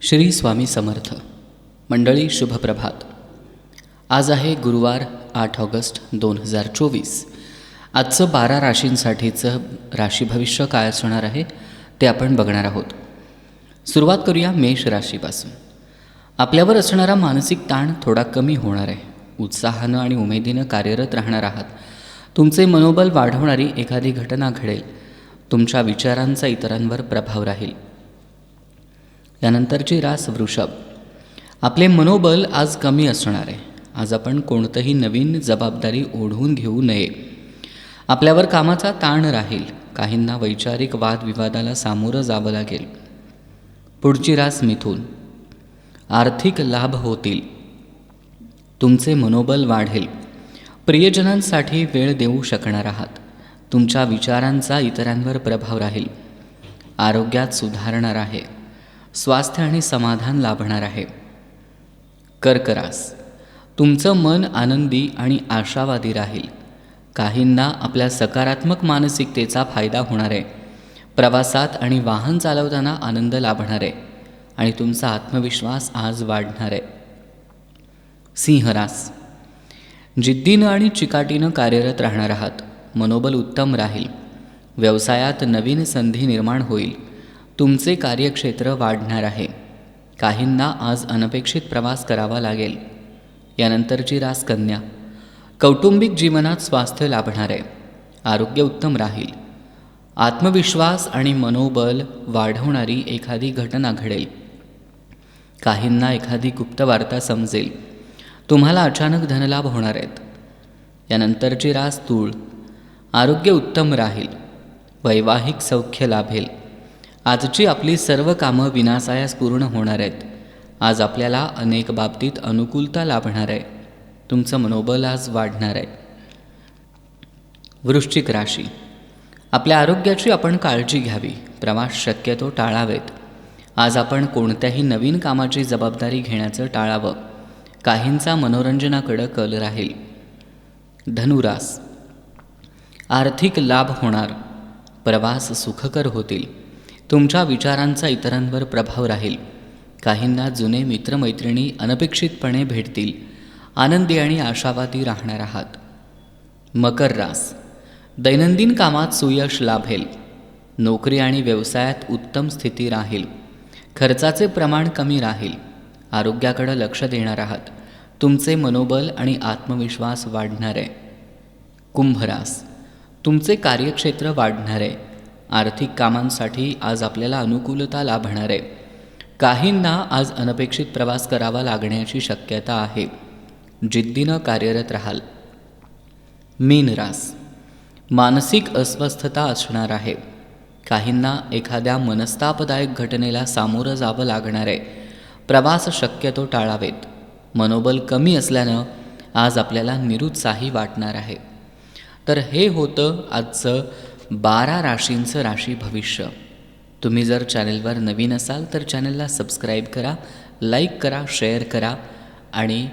श्री स्वामी समर्थ. मंडळी शुभप्रभात. आज आहे गुरुवार आठ ऑगस्ट दोन हजार चोवीस. आजचं बारा राशींसाठीचं राशी भविष्य काय असणार आहे ते आपण बघणार आहोत. सुरुवात करूया मेष राशीपासून. आपल्यावर असणारा मानसिक ताण थोडा कमी होणार आहे. उत्साहानं आणि उमेदीनं कार्यरत राहणार आहात. तुमचे मनोबल वाढवणारी एखादी घटना घडेल. तुमच्या विचारांचा इतरांवर प्रभाव राहील. यानंतरची रास वृषभ. आपले मनोबल आज कमी असणार. आहे आज आपण कोणतंही नवीन जबाबदारी ओढवून घेऊ नये. आपल्यावर कामाचा ताण राहील. काहींना वैचारिक वादविवादाला सामोरं जावं लागेल. पुढची रास मिथून. आर्थिक लाभ होतील. तुमचे मनोबल वाढेल. प्रियजनांसाठी वेळ देऊ शकणार आहात. तुमच्या विचारांचा इतरांवर प्रभाव राहील. आरोग्यात सुधारणार आहे. स्वास्थ्य आणि समाधान लाभणार आहे. कर्करास तुमचं मन आनंदी आणि आशावादी राहील. काहींना आपल्या सकारात्मक मानसिकतेचा फायदा होणार आहे. प्रवासात आणि वाहन चालवताना आनंद लाभणार आहे आणि तुमचा आत्मविश्वास आज वाढणार आहे. सिंहरास जिद्दीनं आणि चिकाटीनं कार्यरत राहणार आहात. मनोबल उत्तम राहील. व्यवसायात नवीन संधी निर्माण होईल. तुमचे कार्यक्षेत्र वाढणार आहे. काहींना आज अनपेक्षित प्रवास करावा लागेल. यानंतरची रास कन्या कौटुंबिक जीवनात स्वास्थ्य लाभणार आहे. आरोग्य उत्तम राहील. आत्मविश्वास आणि मनोबल वाढवणारी एखादी घटना घडेल. काहींना एखादी गुप्त वार्ता समजेल. तुम्हाला अचानक धनलाभ होणार आहेत. यानंतरची रास तूळ आरोग्य उत्तम राहील. वैवाहिक सौख्य लाभेल. आजची आपली सर्व कामं विनासायास पूर्ण होणार आहेत. आज आपल्याला अनेक बाबतीत अनुकूलता लाभणार आहे. तुमचं मनोबल आज वाढणार आहे. वृश्चिक राशी. आपल्या आरोग्याची आपण काळजी घ्यावी. प्रवास शक्यतो टाळावेत. आज आपण कोणत्याही नवीन कामाची जबाबदारी घेण्याचं टाळावं. काहींचा मनोरंजनाकडं कल राहील. धनुरास. आर्थिक लाभ होणार. प्रवास सुखकर होतील. तुमच्या विचारांचा इतरांवर प्रभाव राहील. काहींना जुने मित्रमैत्रिणी अनपेक्षितपणे भेटतील. आनंदी आणि आशावादी राहणार आहात. मकर रास. दैनंदिन कामात सुयश लाभेल. नोकरी आणि व्यवसायात उत्तम स्थिती राहील. खर्चाचे प्रमाण कमी राहील. आरोग्याकडं लक्ष देणार आहात. तुमचे मनोबल आणि आत्मविश्वास वाढणार. आहे कुंभरास तुमचे कार्यक्षेत्र वाढणार. आहे आर्थिक कामांसाठी आज आपल्याला अनुकूलता लाभणार आहे. काहींना आज अनपेक्षित प्रवास करावा लागण्याची शक्यता आहे. जिद्दीनं कार्यरत राहाल. मीन रास. मानसिक अस्वस्थता असणार आहे. काहींना एखाद्या मनस्तापदायक घटनेला सामोरं जावं लागणार आहे. प्रवास शक्यतो टाळावेत. मनोबल कमी असल्यानं आज आपल्याला निरुत्साही वाटणार आहे. तर हे होतं आजचं बारा राशींचं राशी भविष्य. तुम्ही जर चॅनेलवर नवीन असाल तर चॅनलला सबस्क्राईब करा लाईक करा शेअर करा आणि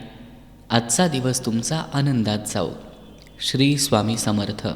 आजचा दिवस तुमचा आनंदात जाऊ श्री स्वामी समर्थ.